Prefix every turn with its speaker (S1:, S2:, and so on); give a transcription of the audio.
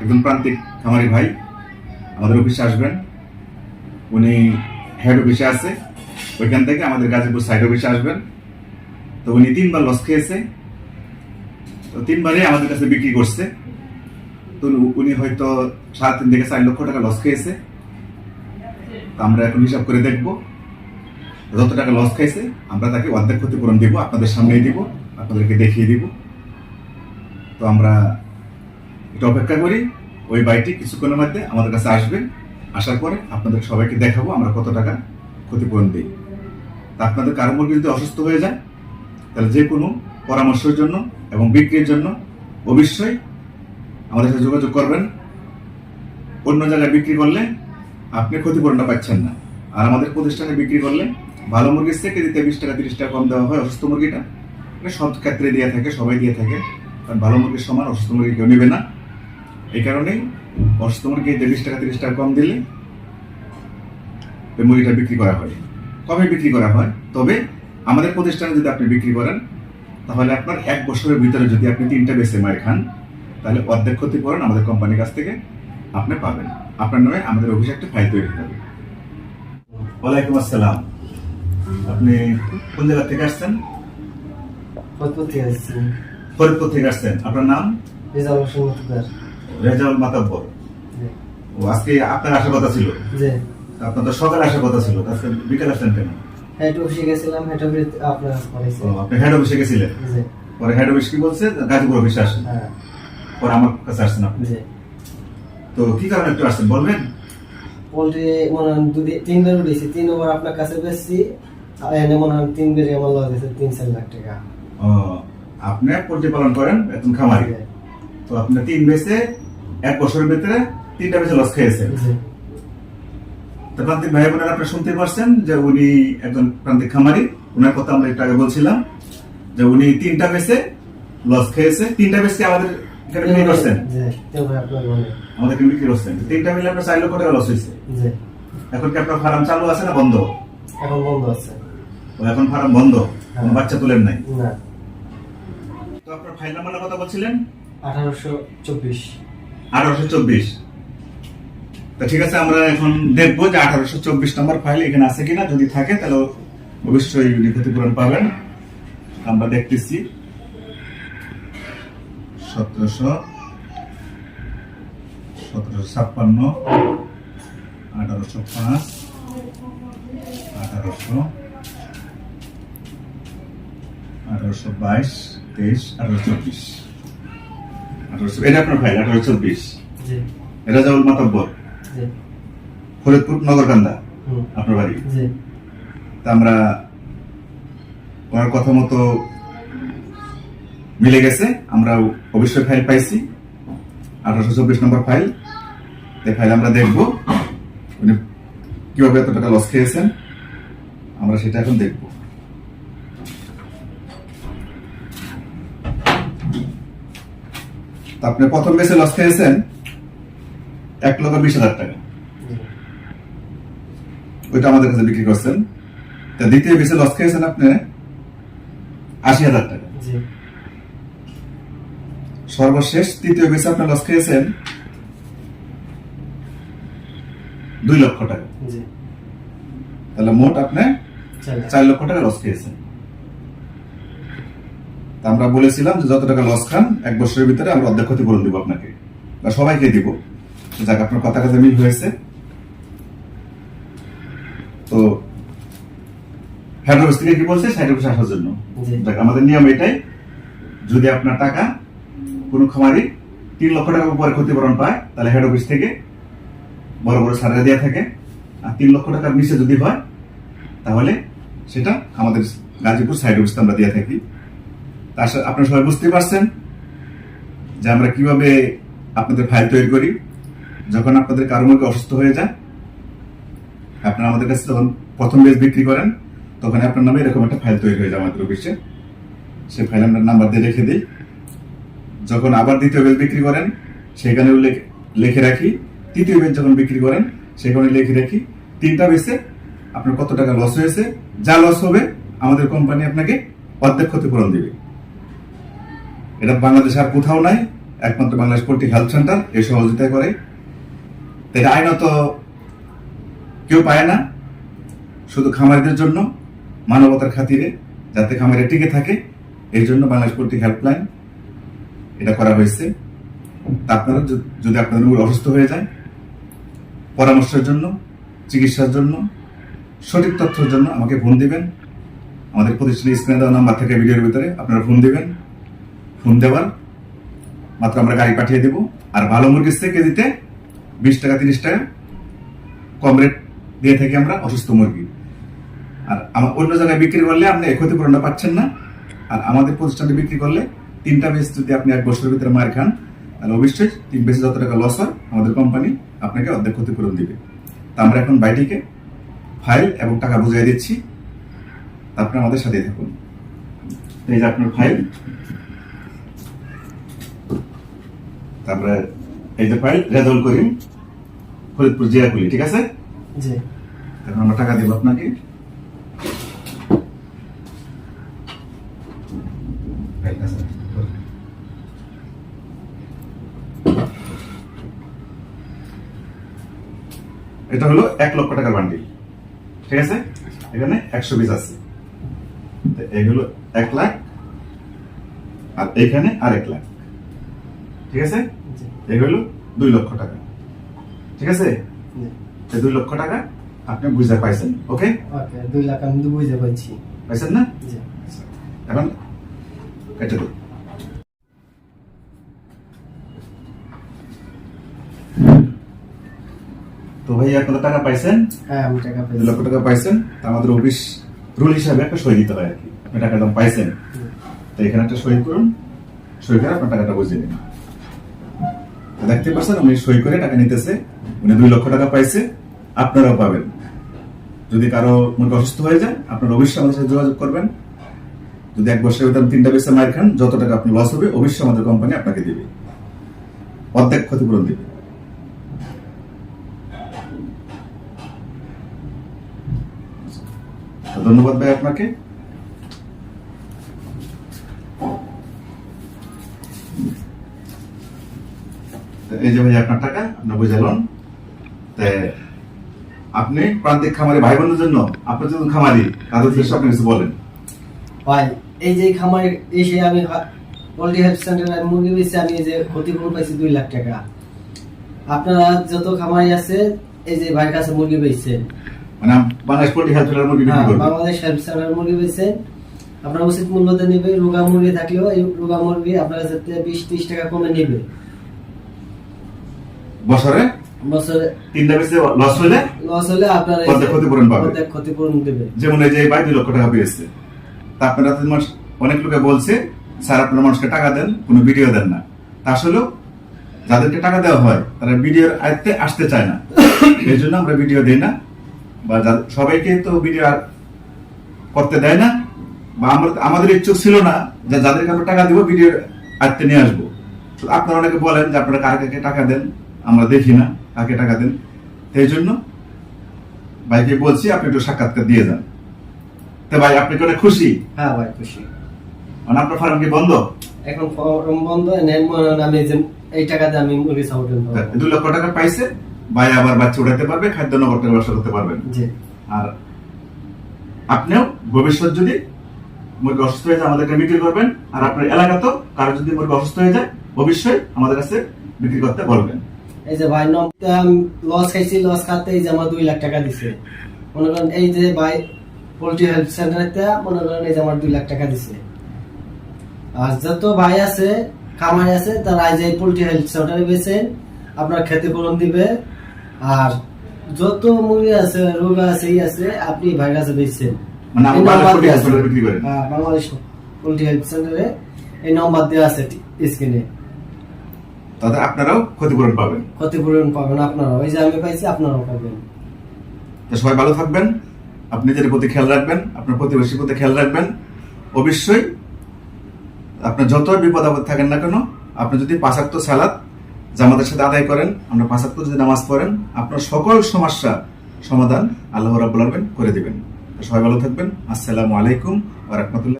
S1: একজন প্রান্তিক খামারি ভাই আমাদের অফিসে আসবেন। উনি হেড অফিসে আছে। ওইখান থেকে আমাদের গাজীপুর সাইড অফিসে আসবেন। তো উনি তিনবার লস খেয়েছে। তো তিনবারই আমাদের কাছে বিক্রি করছে। তো উনি- হয়তো সাড়ে তিন থেকে চার লক্ষ টাকা লস খেয়েছে। তো আমরা এখন হিসাব করে দেখব যত টাকা লস খাইছে আমরা তাকে অর্ধেক ক্ষতিপূরণ দিব, আপনাদের সামনেই দিব, আপনাদেরকে দেখিয়ে দিব। তো আমরা একটু অপেক্ষা করি, ওই বাইটি কিছুক্ষণের মধ্যে আমাদের কাছে আসবে। আসার পরে আপনাদের সবাইকে দেখাবো আমরা কত টাকা ক্ষতিপূরণ দিই। তা আপনাদের কারও মুরগি যদি অসুস্থ হয়ে যায়, তাহলে যে কোনো পরামর্শের জন্য এবং বিক্রির জন্য অবশ্যই আমাদের সাথে যোগাযোগ করবেন। অন্য জায়গায় বিক্রি করলে আপনি ক্ষতিপূরণটা পাচ্ছেন না। আর আমাদের প্রতিষ্ঠানে বিক্রি করলে ভালো মুরগির থেকে কেজিতে বিশ টাকা, তিরিশ টাকা কম দেওয়া হয় অসুস্থ মুরগিটা। সব ক্ষেত্রে দিয়ে থাকে, সবাই দিয়ে থাকে। কারণ ভালো মুরগির সমান, অসুস্থ মুরগি কেউ নেবে না। এই কারণেই মুরগিতে বিশ টাকা তিরিশ টাকা কম দিলে মুড়িটা বিক্রি করা হয়। কবে বিক্রি করা হয়? তবে আমাদের প্রতিষ্ঠানে যদি আপনি বিক্রি করেন তাহলে আপনার এক বছরের ভিতরে যদি আপনি তিনটা বেচে মায়ের খান তাহলে অর্ধেক ক্ষতিপূরণ আমাদের কোম্পানির কাছ থেকে আপনি পাবেন। আপনার নামে আমাদের অফিসে একটা ফাইল তৈরি হবে। ওয়ালাইকুম আসসালাম। আপনি কোন জায়গা থেকে আসছেন?
S2: পদ্ধতি আসছে।
S1: ফরিদপুর থেকে আসছেন। আপনার নাম?
S2: রেজাল্ট সমর্থকার
S1: রেজাউল মাতাব্বর। ও আজকে আপনার আসার কথা ছিল আপনার তো সকালে আসার কথা ছিল আজকে বিকেল আসলেন কেন?
S2: হেড অফিসে গেছিলাম হেড অফিস আপনার
S1: আপনি হেড অফিসে গেছিলেন? পরে হেড অফিস কি বলছে? গাজীপুর অফিসে আসেন।
S2: হ্যাঁ।
S1: পরে আমার কাছে আসছেন আপনি। তো কি কারণে একটু আসছেন বলবেন?
S2: পোল্ট্রি মনে হয় দুই তিনবার উঠেছি তিনবার আপনার কাছে বেশি এনে মনে হয় তিন বেড়ে আমার লস গেছে তিন চার লাখ টাকা।
S1: ও, আপনি পোল্ট্রি পালন করেন এখন খামারি। তো আপনি তিন বেচে এক বছরের ভিতরে তিনটা বেচে লস তো প্রান্তিক ভাই বোনেরা আপনি শুনতে পারছেন যে উনি একজন প্রান্তিক খামারি ওনার কথা আমরা একটু আগে বলছিলাম যে উনি তিনটা বেচে লস খেয়েছে। তিনটা বেচে আমাদের এখানে বিক্রি করছেন?
S2: যে, তেল ভাই আপনার বলে।
S1: আমাদের এখানে বিক্রি করছেন। তিনটা মিলে আপনার চার লক্ষ টাকা লস হয়েছে। এখন কি আপনার ফার্ম চালু আছে না বন্ধ?
S2: এখন বন্ধ আছে।
S1: এখন ফার্ম বন্ধ? বাচ্চা তুলেন নাই?
S2: না।
S1: তো আপনার ফাইল নাম্বারের কথা বলছিলেন?
S2: আঠারোশো চব্বিশ।
S1: আঠারোশো চব্বিশ। তা ঠিক আছে, আমরা এখন দেখব যে আঠারোশো চব্বিশ নম্বর ফাইল এখানে আছে কিনা। যদি থাকে, তাহলে অবশ্যই ক্ষতিপূরণ পাবেন। আমরা দেখতেছি। সতেরোশো সতেরোশো ছাপ্পান্ন, আঠারোশো পাঁচ, আঠারোশো আঠারোশো বাইশ, তেইশ, আঠারোশো চব্বিশ। এটা আপনার ফাইল আঠারোশো চব্বিশ
S2: যে
S1: রাজাউল মাতব্বর। ফরিদপুর নগরকান্দা আপনার বাড়ি। তা আমরা ওনার কথা মতো মিলে গেছে। আমরা অবশ্যই ফাইল পাইছি। আঠারোশো চব্বিশ নম্বর ফাইল এই ফাইল আমরা দেখব। উনি কীভাবে এত টাকা লস খেয়েছেন। আমরা সেটা এখন দেখব। আপনি প্রথম বেসে লস খেয়েছেন এক লক্ষ বিশ হাজার টাকা। ওইটা আমাদের কাছে বিক্রি করছেন। তা দ্বিতীয় বেসে লস খেয়েছেন আপনি আশি হাজার টাকা। সর্বশেষ তৃতীয় বেসে আপনি লস খেয়েছেন দুই লক্ষ টাকা। তাহলে মোট আপনি
S2: চার
S1: চার লক্ষ টাকা লস খেয়েছেন। তা আমরা বলেছিলাম যে যত টাকা লস খান এক বছরের ভিতরে আমরা অর্ধেক ক্ষতিপূরণ দিব আপনাকে। বা সবাইকে দিব। যাক আপনার কথা কাছে মিল হয়েছে। তো হেড অফিস থেকে কি বলছে? সাইড অফিসে আসার জন্য। দেখ আমাদের নিয়ম এটাই যদি আপনার টাকা কোনো খামারি তিন লক্ষ টাকার উপরে ক্ষতিপূরণ পায় তাহলে হেড অফিস থেকে বড় বড় সার্ভে দেওয়া থাকে। আর তিন লক্ষ টাকার নিচে যদি হয় তাহলে সেটা আমাদের গাজীপুর সাইড অফিসে আমরা দিয়ে থাকি। তার সাথে আপনারা সবাই বুঝতে পারছেন যে আমরা কীভাবে আপনাদের ফাইল তৈরি করি। যখন আপনাদের কারও মুরগি অসুস্থ হয়ে যায়, আপনারা আমাদের কাছে যখন প্রথম বেজ বিক্রি করেন তখন আপনার নামে এরকম একটা ফাইল তৈরি হয়ে যায় আমাদের অফিসে সেই ফাইল আমরা নাম্বার দিয়ে রেখে দিই। যখন আবার দ্বিতীয় বেজ বিক্রি করেন, সেখানে উল্লেখ- লিখে রাখি। তৃতীয় বেজ যখন বিক্রি করেন, সেখানে লিখে রাখি, তিনটা বেচে আপনার কত টাকা লস হয়েছে, যা লস হবে, আমাদের কোম্পানি আপনাকে অর্ধেক ক্ষতিপূরণ দিবে। এটা বাংলাদেশে আর কোথাও নাই। একমাত্র বাংলাদেশ পোল্ট্রি হেলথ সেন্টার এই সহযোগিতা করে। এটা আইনত কেউ পায় না। শুধু খামারিদের জন্য, মানবতার খাতিরে, যাতে খামারে টিকে থাকে। এই জন্য বাংলাদেশ পোল্ট্রি হেল্পলাইন এটা করা হয়েছে। আপনারা যদি আপনাদের মুরগি অসুস্থ হয়ে যায়, পরামর্শের জন্য, চিকিৎসার জন্য, সঠিক তথ্যের জন্য আমাকে ফোন দিবেন। আমাদের প্রতিষ্ঠানের স্ক্রিনে দেওয়া নাম্বার থেকে ভিডিওর ভিতরে আপনারা ফোন দিবেন। ফোন দেওয়ার। মাত্র আমরা গাড়ি পাঠিয়ে দেব। আর ভালো মুরগির থেকে কেজিতে বিশ টাকা, তিরিশ টাকা কম রেট দিয়ে থাকি আমরা অসুস্থ মুরগি। আর আমার অন্য জায়গায় বিক্রি করলে আপনি ক্ষতিপূরণটা পাচ্ছেন না। আর আমাদের প্রতিষ্ঠানে বিক্রি করলে তিনটা বেশ যদি আপনি এক বছরের ভিতরে মার খান, তাহলে অবশ্যই তিন বেসে যত টাকা লস হয়, আমাদের কোম্পানি আপনাকে অর্ধেক ক্ষতিপূরণ দিবে। তা আমরা এখন বাইটিকে ফাইল এবং টাকা বুঝিয়ে দিচ্ছি। আপনি আমাদের সাথেই থাকুন। এই যে আপনার ফাইল তারপরে এই যে ফাইল রেজল করিম ফরিদপুর জিয়াকুলি ঠিক আছে?
S2: জি।
S1: আমরা টাকা দিব আপনাকে। এটা হলো এক লক্ষ টাকার বান্ডিল ঠিক আছে? এখানে একশো পিস আছে। এগুলো এক লাখ আর এখানে আর এক লাখ ঠিক আছে?
S2: জি
S1: এগুলো দুই লক্ষ টাকা। ঠিক আছে? দুই লক্ষ টাকা আপনি বুঝে পাইছেন ওকে?
S2: দুই লাখ আমি তো বুঝতে পারছি
S1: পাইছেন না? এখন কেটে দিন তো ভাই এক টাকা পাইছেন?
S2: হ্যাঁ আমি টাকা
S1: দুই লক্ষ টাকা পাইছেন। তা আমাদের অফিস রুল হিসাবে একটা সই দিতে হয় আর কি। আপনি টাকাটা পাইছেন। তো এখানে একটা সই করুন। সই করে আপনার টাকাটা বুঝে নিন। তো দেখতে পাচ্ছেন উনি সই করে টাকা নিতেছে, উনি দুই লক্ষ টাকা পাইছে, আপনারাও পাবেন। যদি কারও মুরগি অসুস্থ হয়ে যায়, আপনারা অবশ্যই আমাদের সাথে যোগাযোগ করবেন। যদি এক বছরের ভিতরে তিনটা বেসে মার খান, যত টাকা আপনি লস হবে, অবশ্যই আমাদের কোম্পানি আপনাকে দিবে। অর্ধেক ক্ষতিপূরণ দিবে। ধন্যবাদ ভাই আপনাকে। এই যে ভাই আপনার টাকা আপনি প্রান্তিক খামারি ভাই বোনদের জন্য যখন খামারি তাদের উদ্দেশ্যে আপনি কিছু বলেন।
S2: ভাই এই যে খামারে এসে আমি পোল্ট্রি হেলথ সেন্টারে মুরগি বেচে আমি যে ক্ষতিপূরণ পাইছি দুই লাখ টাকা। আপনারা যত খামারি আছে এই যে ভাইয়ের কাছে মুরগি বেচছেন।
S1: মানে বাংলাদেশ পোল্ট্রি হেলথ মুরগি বিক্রি
S2: হ্যাঁ,
S1: করবে।
S2: বাংলাদেশ হেলথ সেন্টার মুরগি বেচছেন। আপনার উচিত মূল্যতে নেবে রোগা মুরগি থাকলেও এই রোগা মুরগি আপনার কাছে বিশ ত্রিশ টাকা কমে নেবে।
S1: বছরে?
S2: বছরে।
S1: তিনটা বেশি লস হলে?
S2: লস হলে আপনার
S1: অর্ধেক ক্ষতিপূরণ পাবে।
S2: অর্ধেক ক্ষতিপূরণ দেবে।
S1: যেমন এই যে ভাই দুই লক্ষ টাকা পেয়েছে। তা আপনারা তো মানুষ অনেক লোকে বলছে স্যার আপনারা মানুষকে টাকা দেন কোনো ভিডিও দেন না। তা আসলেও যাদেরকে টাকা দেওয়া হয় তারা ভিডিওর আয়ত্তে আসতে চায় না। এই জন্য আমরা ভিডিও দিই না। বা সবাইকে তো ভিডিও আর করতে দেয় না। বা আমরা আমাদের ইচ্ছুক ছিল না যে যাদেরকে আমরা টাকা দিব ভিডিওর আয়ত্তে নিয়ে আসব। আপনারা অনেকে বলেন যে আপনারা কার কাকে টাকা দেন? আমরা দেখি না কাকে টাকা দেন। এই জন্য ভাইকে বলছি আপনি একটু সাক্ষাৎকার দিয়ে যান। তো ভাই আপনি কি অনেক খুশি?
S2: হ্যাঁ ভাই খুশি।
S1: মানে আপনার ফার্ম কি বন্ধ?
S2: এখন ফর্ম বন্ধ আমি যে এই টাকাতে আমি মুরগি
S1: দুই লক্ষ টাকা পাইছে ভাই আবার বাচ্চা উঠাতে পারবে খাদ্য নগর থেকে ব্যবসা করতে পারবেন।
S2: জি।
S1: আর আপনিও ভবিষ্যৎ যদি মুরগি অসুস্থ হয়ে যায় আমাদেরকে বিক্রি করবেন। আর আপনার এলাকাতেও কারও যদি মুরগি অসুস্থ হয়ে যায় অবশ্যই আমাদের কাছে বিক্রি করতে বলবেন।
S2: এই যে ভাই লস খাইছি লস খাতে এই যে আমার দুই লাখ টাকা দিছে। মনে করেন এই যে ভাই পোল্ট্রি হেলথ সেন্টারতে মনে করেন এই যে আমার দুই লাখ টাকা দিছে। আর যত ভাই আছে খামারি আছে তারা এই যে পোল্ট্রি হেলথ সেন্টারে বেছেন আপনার ক্ষতিপূরণ দিবে। আর যত মুরগি আছে রোগ আছে ই আছে আপনি ভাইয়ের কাছে বেচছেন।
S1: মানে বাংলাদেশ পোল্ট্রি
S2: হ্যাঁ, বাংলাদেশ পোল্ট্রি হেলথ সেন্টারে এই নম্বর দেওয়া আছে স্ক্রিনে।
S1: তাতে আপনারাও ক্ষতিপূরণ পাবেন।
S2: ক্ষতিপূরণ পাবেন আপনারা ওই যে আমি পাইছি আপনারাও পাবেন।
S1: তো সবাই ভালো থাকবেন আপনি নিজের প্রতি খেয়াল রাখবেন আপনার প্রতিবেশীর প্রতি খেয়াল রাখবেন। অবশ্যই আপনার যত বিপদ আপদ থাকেন না কেন আপনি যদি পাঁচাত্ত সালাদ জামাতের সাথে আদায় করেন আমরা পাঁচাত্ত যদি নামাজ পড়েন আপনার সকল সমস্যা সমাধান আল্লাহ রাবুল আলমেন করে দিবেন। সবাই ভালো থাকবেন। আসসালামু আলাইকুম ওয়া রাহমাতুল্লাহ।